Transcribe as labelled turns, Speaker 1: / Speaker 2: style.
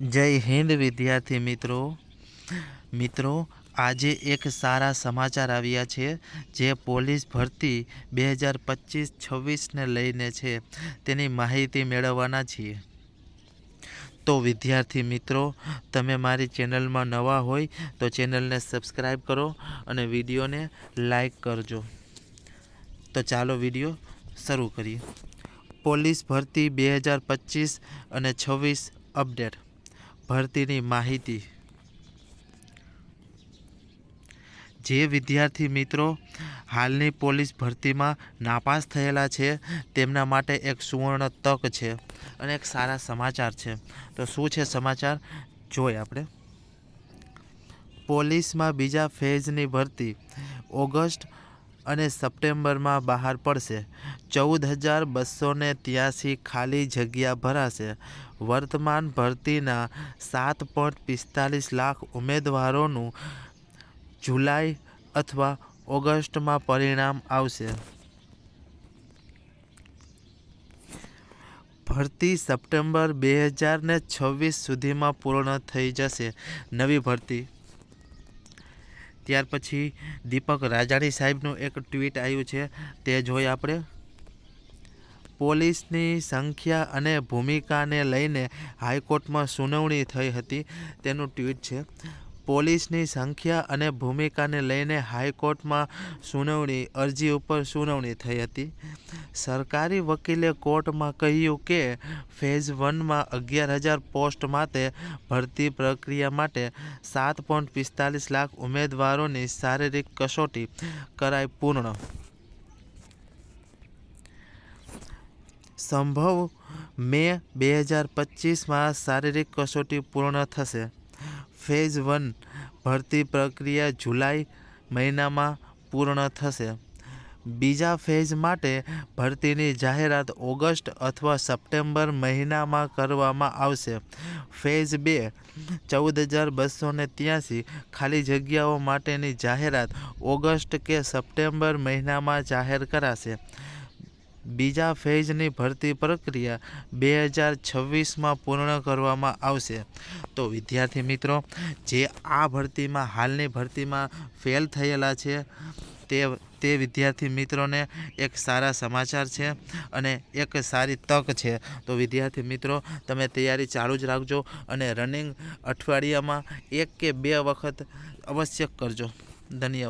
Speaker 1: જય હિન્દ વિદ્યાર્થી મિત્રો. મિત્રો, આજે એક સારા સમાચાર આવ્યા છે જે પોલીસ ભરતી બે હજાર પચીસ છવ્વીસને લઈને છે. તેની માહિતી મેળવવાના છીએ. તો વિદ્યાર્થી મિત્રો, તમે મારી ચેનલમાં નવા હોય તો ચેનલને સબસ્ક્રાઈબ કરો અને વિડીયોને લાઈક કરજો. તો ચાલો વીડિયો શરૂ કરીએ. પોલીસ ભરતી બે હજાર પચીસ અને છવ્વીસ અપડેટ. ભરતીની માહિતી. જે વિદ્યાર્થી મિત્રો હાલની પોલીસ ભરતીમાં નાપાસ થયેલા છે, તેમના માટે એક સુવર્ણ તક છે અને એક સારા સમાચાર છે. તો શું છે સમાચાર? જોઈએ આપણે. પોલીસમાં બીજા ફેઝની ભરતી ઓગસ્ટ અને સપ્ટેમ્બરમાં બહાર પડશે. ચૌદ હજાર બસો ને ત્યાસી ખાલી જગ્યા ભરાશે. વર્તમાન ભરતીના સાત પોઈન્ટ પિસ્તાલીસ લાખ ઉમેદવારોનું જુલાઈ અથવા ઓગસ્ટમાં પરિણામ આવશે. ભરતી સપ્ટેમ્બર બે હજાર ને છવ્વીસ સુધીમાં પૂર્ણ થઈ જશે. નવી ભરતી ત્યાર પછી દીપક રાજાણી સાહેબનું એક ટ્વીટ આવ્યું છે, તે જોઈ આપણે. પોલીસની સંખ્યા અને ભૂમિકાને લઈને હાઈકોર્ટમાં સુનાવણી થઈ હતી, તેનું ટ્વીટ છે. પોલીસની સંખ્યા અને ભૂમિકાને લઈને હાઈકોર્ટમાં સુનાવણી, અરજી ઉપર સુનાવણી થઈ હતી. સરકારી વકીલે કોર્ટમાં કહ્યું કે, ફેઝ વનમાં અગિયાર હજાર પોસ્ટ માટે ભરતી પ્રક્રિયા માટે સાત પોઈન્ટ પિસ્તાલીસ લાખ ઉમેદવારોની શારીરિક કસોટી કરાઈ પૂર્ણ. સંભવ મે બે હજાર પચીસમાં શારીરિક કસોટી પૂર્ણ થશે. ફેઝ વન ભરતી પ્રક્રિયા જુલાઈ મહિનામાં પૂર્ણ થશે. બીજા ફેઝ માટે ભરતીની જાહેરાત ઓગસ્ટ અથવા સપ્ટેમ્બર મહિનામાં કરવામાં આવશે. ફેઝ બે, ચૌદ હજાર બસો ને ત્યાસી ખાલી જગ્યાઓ માટેની જાહેરાત ઓગસ્ટ કે સપ્ટેમ્બર મહિનામાં જાહેર કરાશે. બીજા ફેઝની ભરતી પ્રક્રિયા બે હજાર છવ્વીસમાં પૂર્ણ કરવામાં આવશે. તો વિદ્યાર્થી મિત્રો, જે આ ભરતીમાં, હાલની ભરતીમાં ફેલ થયેલા છે, તે તે વિદ્યાર્થી મિત્રોને એક સારા સમાચાર છે અને એક સારી તક છે. તો વિદ્યાર્થી મિત્રો, તમે તૈયારી ચાલુ જ રાખજો અને રનિંગ અઠવાડિયામાં એક કે બે વખત અવશ્ય કરજો. ધન્યવાદ.